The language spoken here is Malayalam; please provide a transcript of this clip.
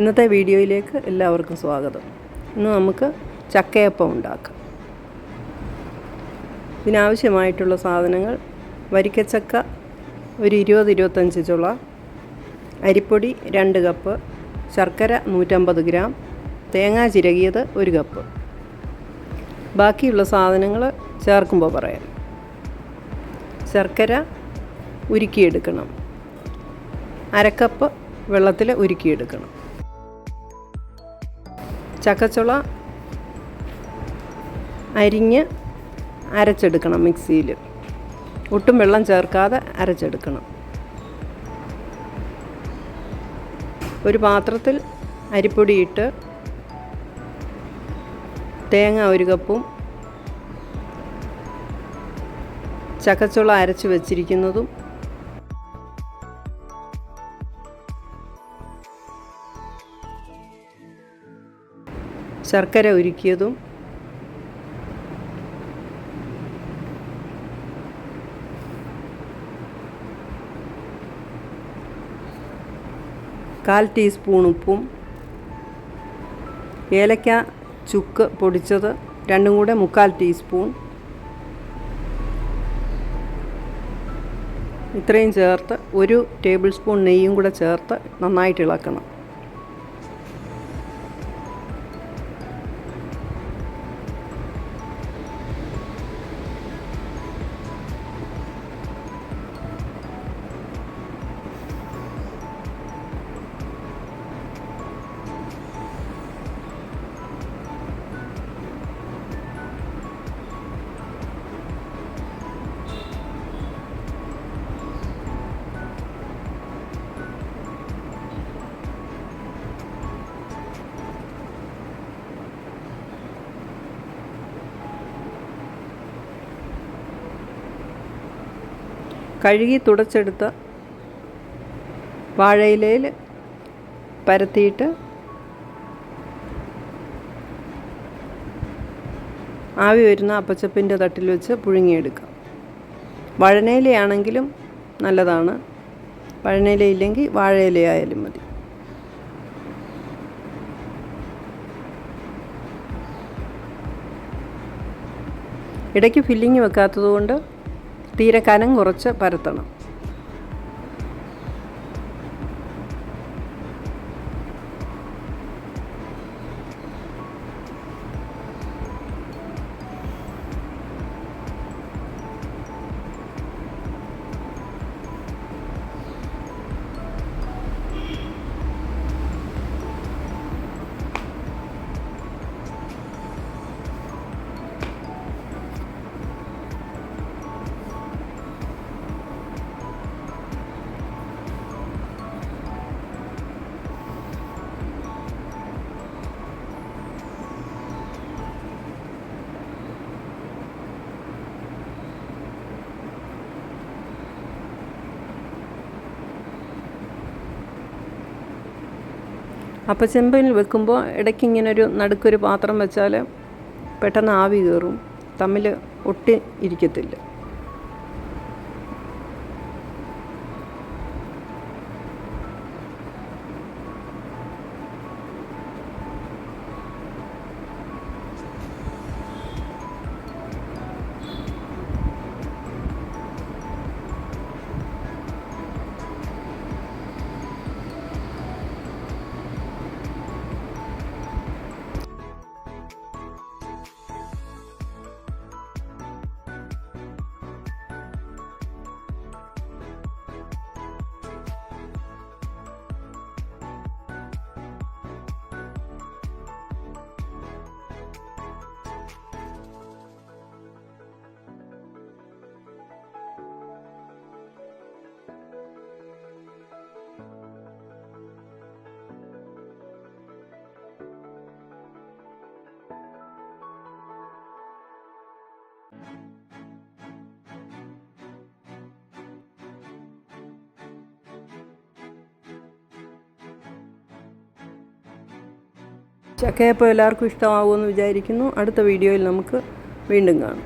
ഇന്നത്തെ വീഡിയോയിലേക്ക് എല്ലാവർക്കും സ്വാഗതം. ഇന്ന് നമുക്ക് ചക്കയപ്പം ഉണ്ടാക്കാം. ഇതിനാവശ്യമായിട്ടുള്ള സാധനങ്ങൾ വരിക്കച്ചക്ക ഒരു ഇരുപത് ഇരുപത്തഞ്ച് ചുള അരിപ്പൊടി രണ്ട് കപ്പ് ശർക്കര നൂറ്റമ്പത് ഗ്രാം തേങ്ങ ചിരകിയത് ഒരു കപ്പ്. ബാക്കിയുള്ള സാധനങ്ങൾ ചേർക്കുമ്പോൾ പറയാം. ശർക്കര ഉരുക്കിയെടുക്കണം. അരക്കപ്പ് വെള്ളത്തിൽ ഉരുക്കിയെടുക്കണം. ചക്കച്ചുള അരിഞ്ഞ് അരച്ചെടുക്കണം മിക്സിയിൽ. ഒട്ടും വെള്ളം ചേർക്കാതെ അരച്ചെടുക്കണം. ഒരു പാത്രത്തിൽ അരിപ്പൊടിയിട്ട് തേങ്ങ ഒരു കപ്പും ചക്കച്ചുള അരച്ച് വെച്ചിരിക്കുന്നതും ശർക്കര ഉരുക്കിയതും കാൽ ടീസ്പൂൺ ഉപ്പും ഏലക്ക ചുക്ക് പൊടിച്ചത് രണ്ടും കൂടെ മുക്കാൽ ടീസ്പൂൺ. ഇത്രയും ചേർത്ത് ഒരു ടേബിൾ സ്പൂൺ നെയ്യും കൂടെ ചേർത്ത് നന്നായിട്ട് ഇളക്കണം. കഴുകി തുടച്ചെടുത്ത വാഴയിലയിൽ പരത്തിയിട്ട് ആവി വരുന്ന അപ്പച്ചപ്പിന്റെ തട്ടിൽ വെച്ച് പുഴുങ്ങിയെടുക്കാം വഴനയിലയാണെങ്കിലും നല്ലതാണ്. വഴനയില ഇല്ലെങ്കിൽ വാഴയിലയായാലും മതി. ഇടയ്ക്ക് ഫില്ലിങ് വെക്കാത്തത് കൊണ്ട് തീരെ കനം കുറച്ച് പരത്തണം. അപ്പച്ചെമ്പിൽ വെക്കുമ്പോൾ ഇടയ്ക്ക് ഇങ്ങനൊരു നടുക്കൊരു പാത്രം വെച്ചാൽ പെട്ടെന്ന് ആവി കയറും തമ്മിൽ ഒട്ടി ഇരിക്കത്തില്ല. ചക്കയപ്പം എല്ലാവർക്കും ഇഷ്ടമാകുമെന്ന് വിചാരിക്കുന്നു. അടുത്ത വീഡിയോയിൽ നമുക്ക് വീണ്ടും കാണാം.